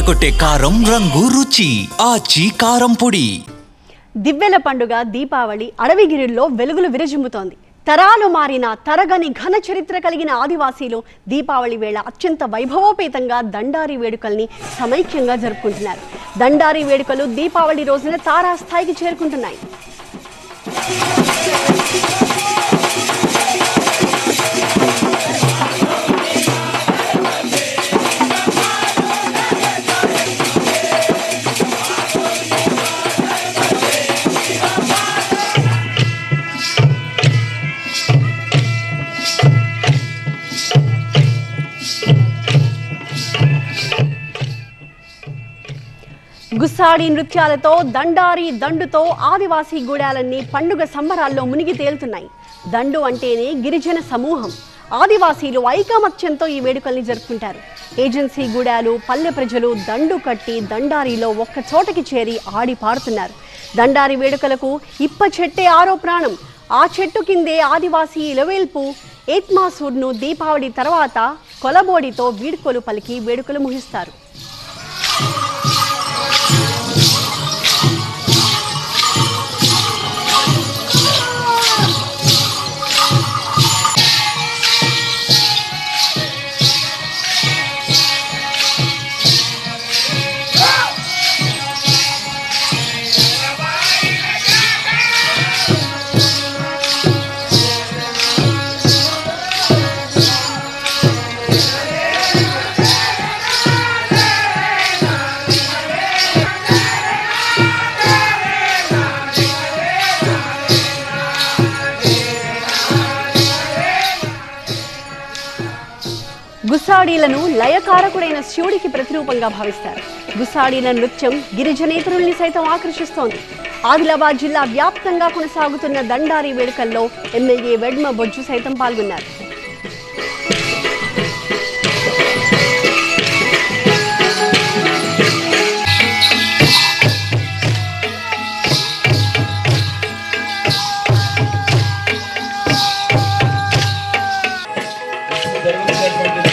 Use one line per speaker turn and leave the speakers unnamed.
అదరగొట్టే కారం రంగు రుచి ఆచి కారం పొడి.
దివ్వెల పండుగ దీపావళి అడవిగిరిలో వెలుగులు విరజిమ్ముతోంది. తరాలు మారిన తరగని ఘన చరిత్ర కలిగిన ఆదివాసీలు దీపావళి వేళ అత్యంత వైభవోపేతంగా దండారి వేడుకల్ని సమైక్యంగా జరుపుకుంటున్నారు. దండారి వేడుకలు దీపావళి రోజున తారాస్థాయికి చేరుకుంటున్నాయి. గుస్సాడి నృత్యాలతో దండారి దండుతో ఆదివాసీ గూడాలన్నీ పండుగ సంబరాల్లో మునిగి తేలుతున్నాయి. దండు అంటేనే గిరిజన సమూహం. ఆదివాసీలు ఐకమత్యంతో ఈ వేడుకల్ని జరుపుకుంటారు. ఏజెన్సీ గూడాలు పల్లె ప్రజలు దండు కట్టి దండారిలో ఒక్క చోటకి చేరి ఆడి పాడుతున్నారు. దండారి వేడుకలకు ఇప్ప చెట్టే ఆరో ప్రాణం. ఆ చెట్టు కిందే ఆదివాసీ ఇలవేల్పు ఏత్మాసూర్ను దీపావళి తర్వాత కొలబోడితో వీడ్కోలు పలికి వేడుకలు ముగిస్తారు. గుసాడీలను లయకారకుడైన శివుడికి ప్రతిరూపంగా భావిస్తారు. గుసాడీల నృత్యం గిరిజనేతరుల్ని సైతం ఆకర్షిస్తోంది. ఆదిలాబాద్ జిల్లా వ్యాప్తంగా కొనసాగుతున్న దండారి వేడుకల్లో ఎమ్మెల్యే వెడ్మ బొజ్జు సైతం పాల్గొన్నారు. జరుగుతున్నటువంటి